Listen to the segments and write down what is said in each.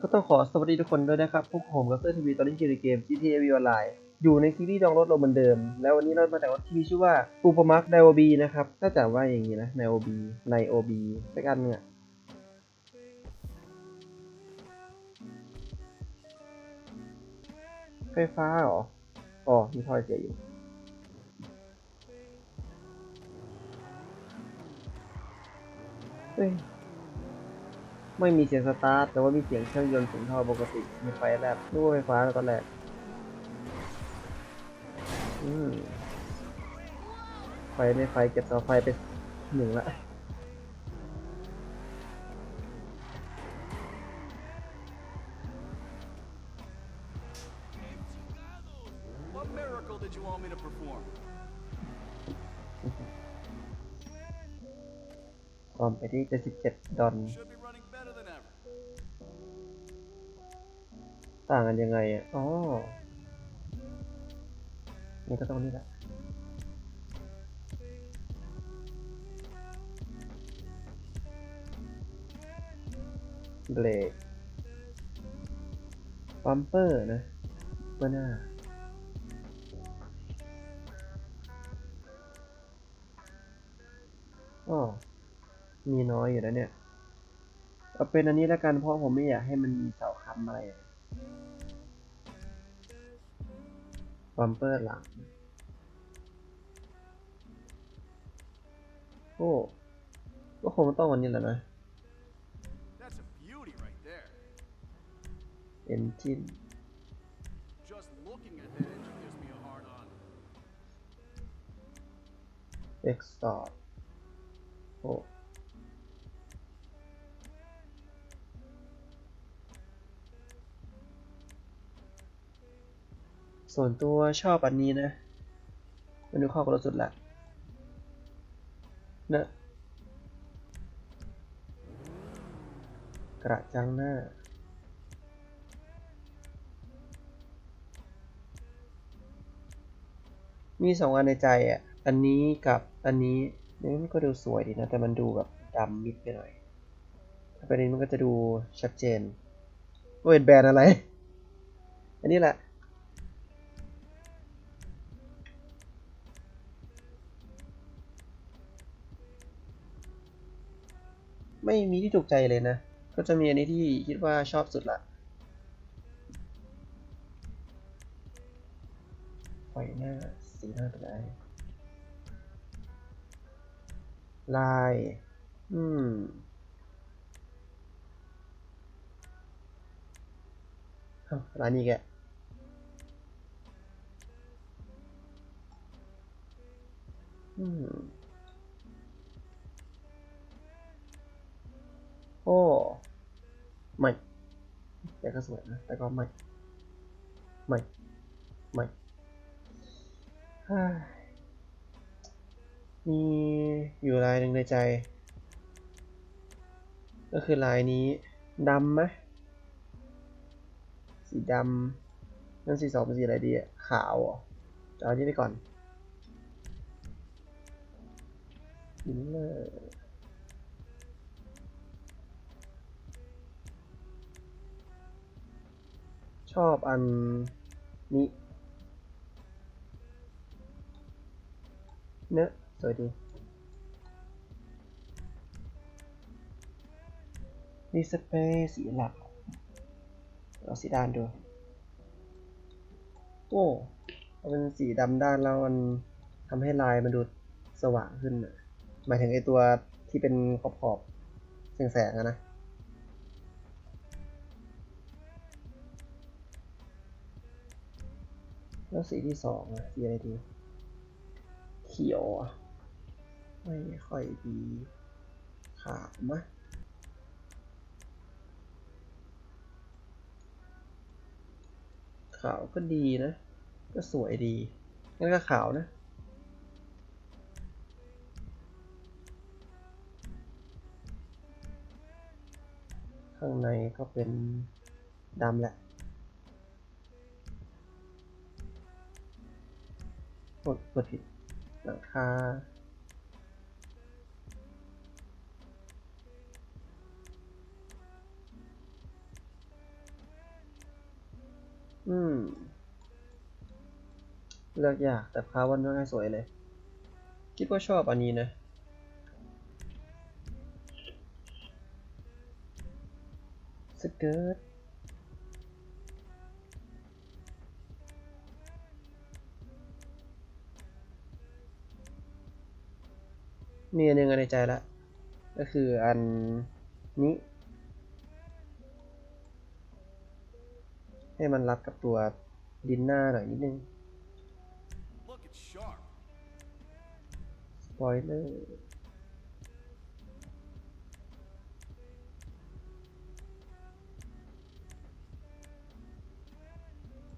ก็ต้องขอสวัสดีทุกคนด้วยนะครับ พวกผมกับเตอร์ทีวีตอนนี้เกมเกม GTA V Online อยู่ในซีรีส์ดองรถลมเหมือนเดิม แล้ววันนี้เรามาจากรถที่มีชื่อว่าปูปมักไนโอบีนะครับถ้าจำว่าอย่างนี้นะไนโอบีไนโอบีสักอันเนี่ยไฟฟ้าเหรอ อ๋อ มีทอยเสียอยู่ เฮ้ยไม่มีเสียงสตาร์ทแต่ว่ามีเสียงเครื่องยนต์สูงเท่าปกติ มีไฟแลบด้วยไฟฟ้าตอนแรกอืมไฟในไฟเก็บเสาไฟไปหนึ่งละ ตอนไปที่ 77 ดอนต่างกันยังไงอะ อ๋อ นี่ก็ต้องนี่แหละเบรกบัมเปอร์นะเบอร์หน้า อ๋อ มีน้อยอยู่นะเนี่ย เอาเป็นอันนี้แล้วกันเพราะผมไม่อยากให้มันมีเสาค้ำอะไรอะบัมเปอร์หลัง โอ้ก็คงต้องวันนี้แหละนะ That's a beauty right there. Engine Just looking at that engine gives me a hard on. Export โอ้ ส่วนตัวชอบอันนี้นะมันดูข้ากับรถสุดละเนะกระจังหน้า มีสองอันในใจอะ อันนี้กับอันนี้นี่มันก็ดูสวยดีนะ แต่มันดูแบบดำมิดไปหน่อย ถ้าเป็นอันนี้มันก็จะดูชัดเจนเป็นแบรนด์อะไร อันนี้แหละ ไม่มีที่ถูกใจเลยนะ ก็จะมีอันนี้ที่คิดว่าชอบสุดละไฟหน้าสีหน้าเป็นไรลาย อืมเอ้าร้านนี้แกอืม โอ้ไม่แต่ก็สวยนะ แต่ก็ไม่ ไม่ ไม่เฮ้ยมีอยู่ลายหนึ่งในใจ ก็คือลายนี้ดำไหมสีดำนั่นสีสองเป็นสีอะไรดีอะขาวเหรอจะเอาอันนี้ไปก่อนสีเลย ชอบอันนี้เนอะสวยดีมีสเปรย์สีหลักเอาสีด้านดูโอ้เอาเป็นสีดำด้านแล้วมันทำให้ลายมันดูสว่างขึ้นนะหมายถึงไอตัวที่เป็นขอบๆแสงๆนะ แล้วสีที่สองอะสีอะไรดีเขียวอะไม่ค่อยดีขาวมะขาวก็ดีนะ ก็สวยดีงั้นก็ขาวนะข้างในก็เป็นดำแหละ กดกดผิดหลังคาอืม เลือกยาก แต่พาวันนี้ายสวยเลย คิดว่าชอบอันนี้นะ สเกิร์ต มีอันหนึ่งในใจละก็คืออันนี้ให้มันรับกับตัวดินหน้าหน่อยนิดนึงสปอยเลอร์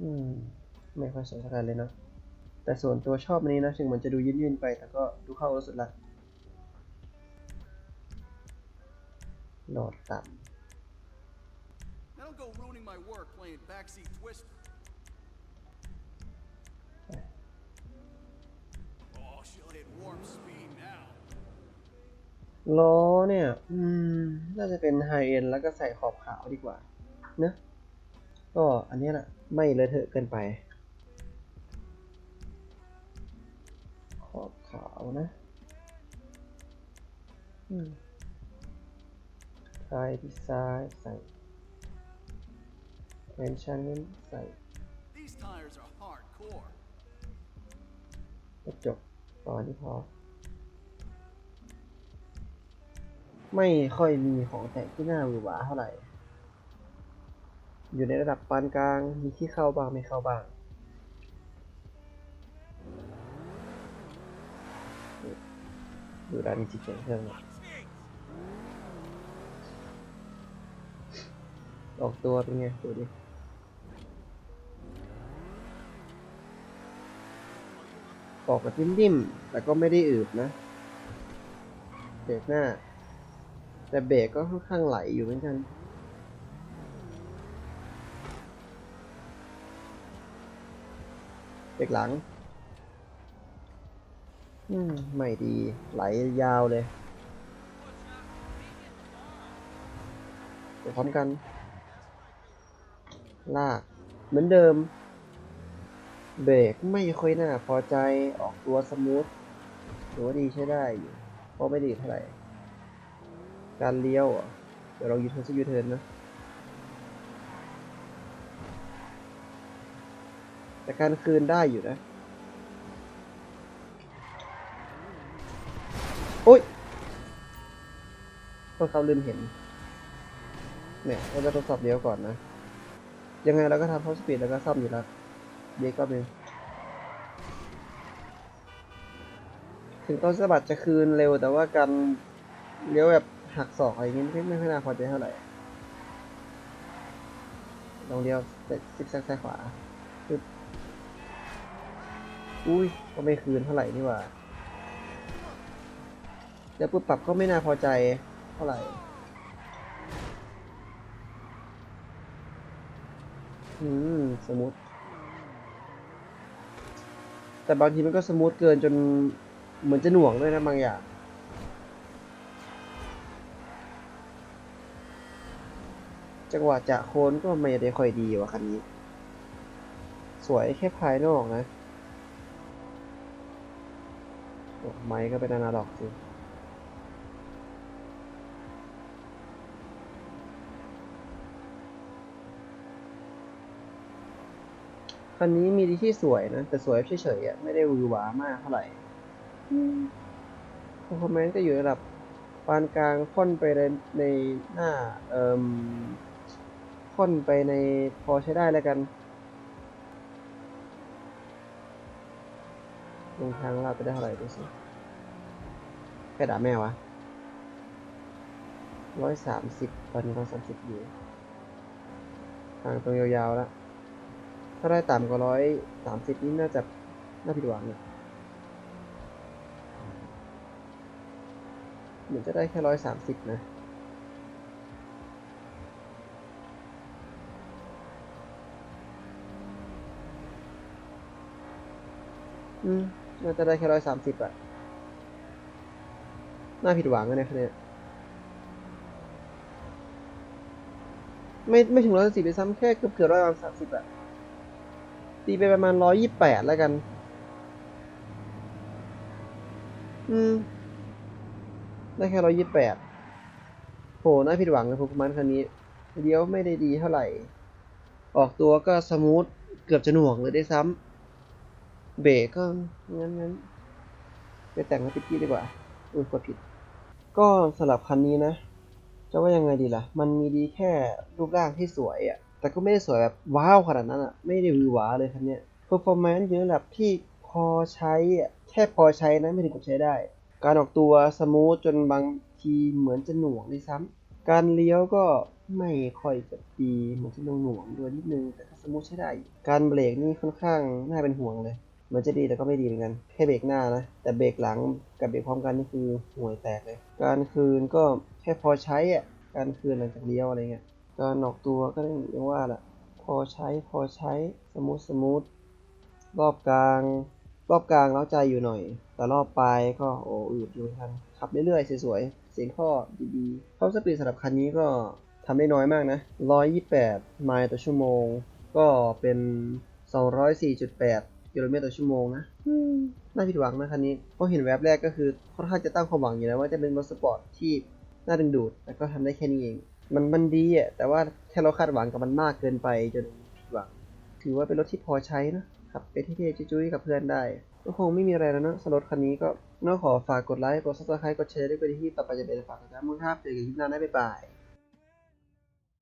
อืม ไม่ค่อยสวยสักอันเลยเนาะแต่ส่วนตัวชอบอันนี้นะ ถึงมันจะดูยื่นๆไป แต่ก็ดูเข้ารสุดละ โหลดต่ Now don't go ruining my work playing backseat twister. Oh, she'll hit warp speed now. ำล้อเนี่ย อืม น่าจะเป็นไฮเอ็นแล้วก็ใส่ขอบขาวดีกว่า เนอะก็อันเนี้ยแหละไม่เลอะเทอะเกินไป ขอบขาวนะ อืม ไทยดีไซน์ใส่เวนชั่นนี้ใส่ These tires are hardcore. กระจกตอนนี้พอ ไม่ค่อยมีของแต่งที่น่าหวือหวาเท่าไหร่ อยู่ในระดับปานกลาง มีที่เข้าบ้างไม่เข้าบ้างดูด้านนี้จิเขียนเครื่องหน่อ ออกตัวเป็นไงดูดิออกกับนิ่มๆ แต่ก็ไม่ได้อืดนะ เบรกหน้า แต่เบรกก็ค่อนข้างไหลอยู่เหมือนกัน เบรกหลัง อืม ไม่ดี ไหลยาวเลย เดี๋ยวพร้อมกัน ลาก เหมือนเดิม เบรกไม่ค่อยน่าพอใจออกตัวสมูทถือว่าดีใช้ได้อยู่เพราะไม่ดีเท่าไหร่ การเลี้ยวอะเดี๋ยวเรายูเทิร์นซะยูเทิร์นนะแต่การคืนได้อยู่นะ โอ๊ยต้องเขาลืมเห็น เนี่ยเราจะทดสอบเลี้ยวก่อนนะ ยังไงเราก็ทำท็อปสปีดแล้วก็ซ่อมอยู่แล้วเบรกก็เป็นถึงต้นสะบัดจะคืนเร็วแต่ว่าการเลี้ยวแบบหักศอกอะไรอย่างงี้ไม่ไม่ค่อยน่าพอใจเท่าไหร่ลองเลี้ยวซิกแซกซ้ายขวาปึ๊บอุ้ยก็ไม่คืนเท่าไหร่นี่หว่าแล้วปุ๊บปรับก็ไม่น่าพอใจเท่าไหร่ อืม สมูท แต่บางทีมันก็สมูทเกินจนเหมือนจะหน่วงด้วยนะบางอย่าง จังหวะจะโค้นก็ไม่ได้ค่อยดีว่ะคันนี้ สวยแค่ภายนอกนะ ไม้ก็เป็นอนาล็อกจริง คันนี้มีดีที่สวยนะ แต่สวยเฉยๆอะไม่ได้หวือหวามากเท่าไหร่คอมเมนต์ก็อยู่ระดับปานกลางค่อนไปในในหน้า เอ่มค่อนไปในพอใช้ได้แล้วกันลงทางลาดไปได้เท่าไหร่ดูสิแค่ด่าแม่วะร้อยสามสิบตอนนี้ร้อยสามสิบอยู่ ทางตรงยาวๆแล้ว ถ้าได้ต่ำกว่าร้อยสามสิบนี่น่าจะน่าผิดหวังเนี่ยเหมือนจะได้แค่ร้อยสามสิบนะอืมน่าจะได้แค่ร้อยสามสิบอะน่าผิดหวังอะเนี่ยคะแนนไม่ไม่ถึงร้อยสิบไปซ้ำแค่เกือบเกือบร้อยสามสิบอะ ตีไปประมาณร้อยยี่แปดแล้วกัน อืม ได้แค่ร้อยยี่แปดโหน่าผิดหวังเลยพวกมันคันนี้เลี้ยวไม่ได้ดีเท่าไหร่ ออกตัวก็สมูท เกือบจะหน่วงเลยได้วยซ้ำ เบรกก็งั้นงั้นไปแต่งให้ปิดกี้ดีกว่า อุ้ยกดผิด ก็สำหรับคันนี้นะ จะว่ายังไงดีล่ะ มันมีดีแค่รูปร่างที่สวยอะ่ะ แต่ก็ไม่ได้สวยแบบว้าวขนาดนั้นอะ ไม่ได้หวือหวาเลยคันนี้ performance อยู่ในระดับที่พอใช้แค่พอใช้นะไม่ถึงกับใช้ได้ การออกตัวสมูทจนบางทีเหมือนจะหน่วงด้วยซ้ำการเลี้ยวก็ไม่ค่อยจะดีเหมือนจะหน่วงๆด้วยนิดนึงแต่สมูทใช้ได้ การเบรกนี่ค่อนข้างน่าเป็นห่วงเลยเหมือนจะดีแต่ก็ไม่ดีเหมือนกันแค่เบรกหน้านะแต่เบรกหลังกับเบรกพร้อมกันนี่คือห่วยแตกเลย การคืนก็แค่พอใช้อะการคืนหลังจากเลี้ยวอะไรเงี้ย การออกตัวก็ได้อยังว่าแหละพอใช้พอใช้สมูทสมูทรอบกลาง รอบกลางเล้าใจอยู่หน่อย แต่รอบปลายก็โอ้อืดอยู่ทันขับเรื่อยๆสวยๆเสียงท่อดีๆท็อปสปีดสำหรับคันนี้ก็ทำได้น้อยมากนะ 128 ไมล์ต่อชั่วโมง ก็เป็น 204.8 กิโลเมตรต่อชั่วโมงนะน่าผิดหวังนะคันนี้เพราะเห็นแวบแรกก็คือค่อนข้างจะตั้งความหวังอยู่แล้วว่าจะเป็นรถสปอร์ตที่น่าดึงดูด แต่ก็ทำได้แค่นี้เอง มันมันดีอะแต่ว่าแค่เราคาดหวังกับมันมากเกินไปจนหวัง ถือว่าเป็นรถที่พอใช้นะขับไปเท่ๆจุ้ยกับเพื่อนได้ก็คงไม่มีอะไรแล้วเนะสำหรับรถคันนี้ก็นอกขอฝากกดไลค์กดซับสไครต์กดแชร์ด้วยไปที่ต่อไปจะเป็นฝากกันนะมึงท้าเจอกันคลิปหน้าได้บ๊ายบาย